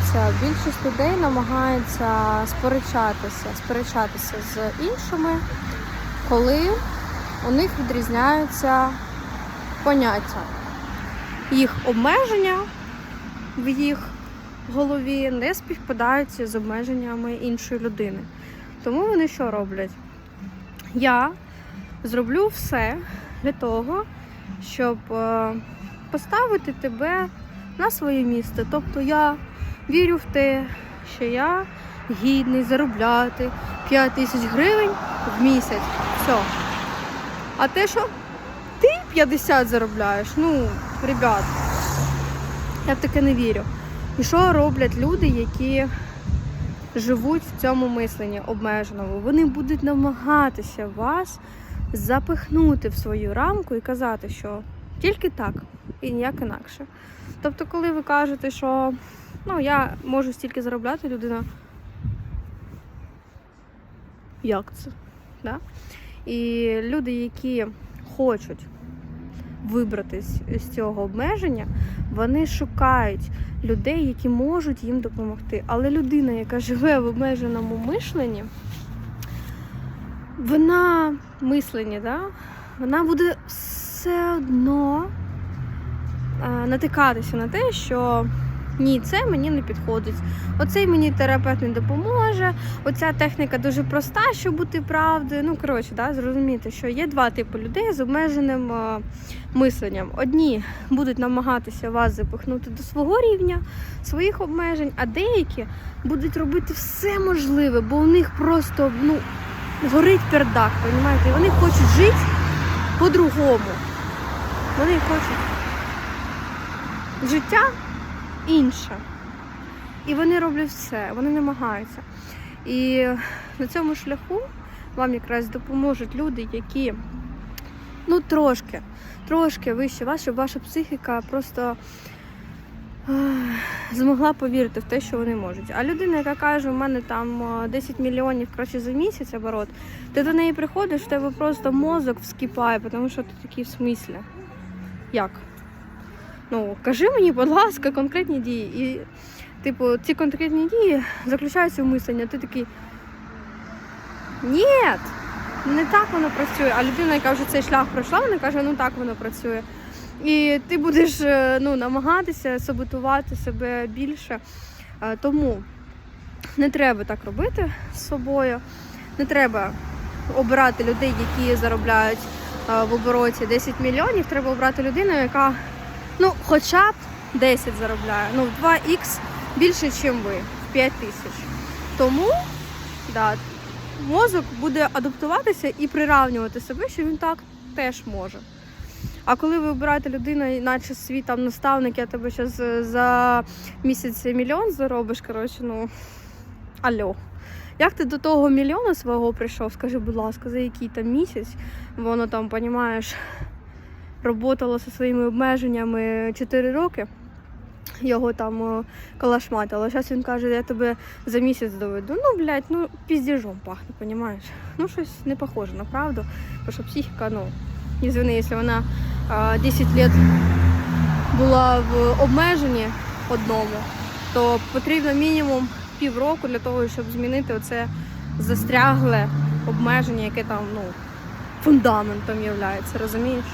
намагаються, більшість людей намагається сперечатися, сперечатися з іншими, коли у них відрізняються поняття. Їх обмеження в їх голові не співпадають з обмеженнями іншої людини. Тому вони що роблять? Я зроблю все для того, щоб е, поставити тебе на своє місце. Тобто я вірю в те, що я гідний заробляти 5 тисяч гривень в місяць. Все. А те, що ти 50 заробляєш, ну, ребят, я в таке не вірю. І що роблять люди, які живуть в цьому мисленні обмеженому? Вони будуть намагатися вас запихнути в свою рамку і казати, що тільки так і ніяк інакше. Тобто, коли ви кажете, що ну, я можу стільки заробляти, людина. Як це? Да? І люди, які хочуть вибратись з цього обмеження, вони шукають людей, які можуть їм допомогти. Але людина, яка живе в обмеженому мишленні, вона мислення, да? вона буде все одно е, натикатися на те, що ні, це мені не підходить. Оцей мені терапевт не допоможе. Оця техніка дуже проста, щоб бути правдою. Ну, коротше, да, зрозуміти, що є два типи людей з обмеженим е, мисленням. Одні будуть намагатися вас запихнути до свого рівня, своїх обмежень, а деякі будуть робити все можливе, бо у них просто ну, горить пердак, розумієте? І вони хочуть жити по-другому. Вони хочуть життя інше. І вони роблять все, вони намагаються. І на цьому шляху вам якраз допоможуть люди, які ну трошки, трошки вище вас, щоб ваша психіка просто ех, змогла повірити в те, що вони можуть. А людина, яка каже, у мене там е, 10 мільйонів краще за місяць оборот, ти до неї приходиш, в тебе просто мозок вскипає, тому що ти такий в смислі. Як? Ну, кажи мені, будь ласка, конкретні дії. І, типу, ці конкретні дії заключаються в мисленні. Ти такий. Ні, не так воно працює. А людина, яка вже цей шлях пройшла, вона каже, ну так воно працює. І ти будеш е, ну, намагатися саботувати себе більше. Е, Тому не треба так робити з собою. Не треба обирати людей, які заробляють е, в обороті 10 мільйонів. Треба обрати людину, яка ну, хоча б 10 заробляє. Ну, в 2х більше, ніж ви, в 5 тисяч. Тому да, мозок буде адаптуватися і приравнювати себе, що він так теж може. А коли ви обираєте людину, наче свій там наставник, я тебе зараз за місяць мільйон заробиш, коротше, ну альо. Як ти до того мільйона свого прийшов, скажи, будь ласка, за який там місяць, воно там, понімаєш, роботало зі своїми обмеженнями 4 роки. Його там е, калашматило. Зараз він каже, я тебе за місяць доведу. Ну, блядь, ну піздіжом пахне, понімаєш? Ну, щось не похоже на правду. Тому що психіка, ну, извини, якщо вона а, 10 років була в обмеженні одному, то потрібно мінімум півроку для того, щоб змінити оце застрягле обмеження, яке там, ну, фундаментом є, розумієш?